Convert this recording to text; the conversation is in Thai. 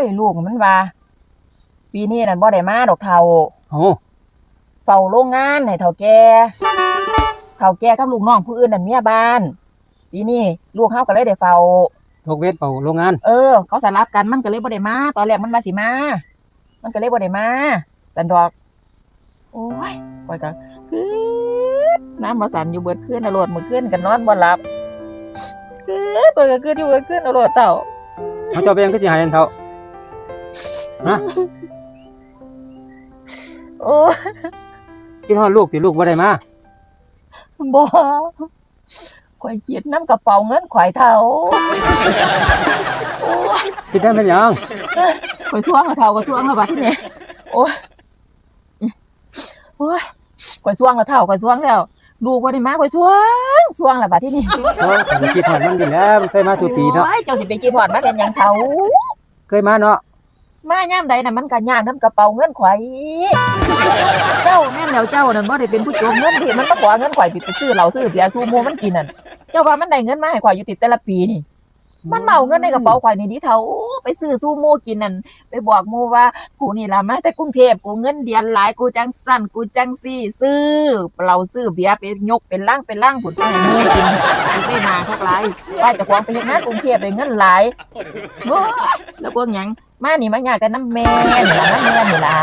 ยลูกมันว่าปีนี้นั่นบ่ได้มาดอกเฒ่าโอ้เฝ้าโรงงานให้เฒ่าแก่เฒ่าแก่กับลูกน้องผู้อื่นนั่นเมียบ้านปีนี้ลูกเฮาก็เลยได้เฝ้าทกเวทเป่าโรงงาน เออ เขาสลับกันมันก็เลยบ่ได้มา ตอนแรกมันมาสิมา มันก็เลยบ่ได้มา สันดอก โอ้ยปล่อยก็คืดน้ำมาสั่นอยู่เบิดคืนอรรถมื้อคืนก็นอนบ่หลับคืดเปิดก็คืนอยู่เบิดคืนอรรถเต่าเขาเจ้าเป็นก็สิหายอันเท่า โอ้ยคิดฮอดลูกที่ลูกบ่ได้มาบ่ข่อยเขียดน้ำกระเป๋าเงินข่อยเท่าโอ้ยคิดได้เป็นหยังข่อยช่วงกับเท่าก็ช่วงกับบัดนี้โอ้ยโอ้ยข่อยช่วงกับเท่าข่อยช่วงแล้วลูกบ่ได้มาข่อยช่วงช่วงแล้วบัดนี้โอ้ยผมคิดฮอดมันอยู่แล้วมันเคยมาทุกปีเนาะโอ้ยเจ้าสิไปกี่พอดมาเป็นหยังเท่าเคยมาเนาะ มาย่ามใดน่ะมันก็ย่างน้ำกระเป๋าเงินข่อยเจ้าแม่นแล้วเจ้านั่นบ่ได้เป็นผู้โจมเงินที่มันมาขอเงินข่อยสิไปซื้อเหล้าซื้อเบียร์ซูโมมันกินนั่นเจ้าว่ามันได้เงินมาให้ข่อยอยู่ติดแต่ละปีนี่ มันเมาเงินในกระเป๋าข่อยนี่ดิเท่าไปซื้อซูโม่กินนั่นไปบอกหมู่ว่ากูนี่ล่ะมาจากกรุงเทพกูเงินเดือนหลายกูจังสั่นกูจังซี่ ซื้อเราซื้อเบียร์ไปยกเป็นล่างเป็นล่างผุนไปให้หมู่กินกูไปมาทักหลายว่าจะควงไปเฮ็ดงานกรุงเทพได้เงินหลายโอ้ยแล้วพวกหยัง มานี่มาหยากันน้ำแม่นี่ล่ะน้ำแม่นี่ล่ะ